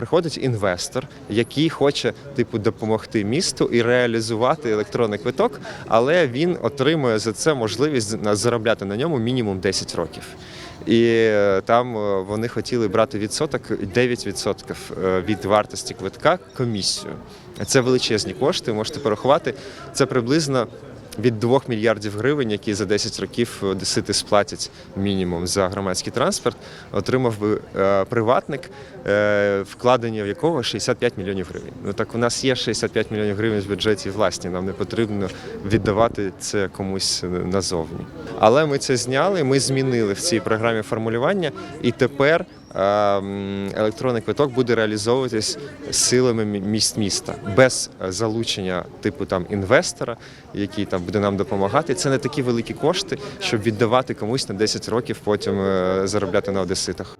приходить інвестор, який хоче типу допомогти місту і реалізувати електронний квиток, але він отримує за це можливість заробляти на ньому мінімум 10 років. І е, там е, вони хотіли брати відсоток 9% е, від вартості квитка комісію. Це величезні кошти, можете порахувати. Це приблизно від 2 мільярдів гривень, які за 10 років одесити сплатять мінімум за громадський транспорт, отримав би е, приватник, е, вкладення в якого 65 мільйонів гривень. Ну так у нас є 65 мільйонів гривень в бюджеті власні. Нам не потрібно віддавати це комусь назовні. Але ми це зняли. Ми змінили в цій програмі формулювання, і тепер. Електронний квиток буде реалізовуватись силами міст міста без е, залучення типу там інвестора, який там буде нам допомагати. Це не такі великі кошти, щоб віддавати комусь на 10 років, потім е, заробляти на одеситах.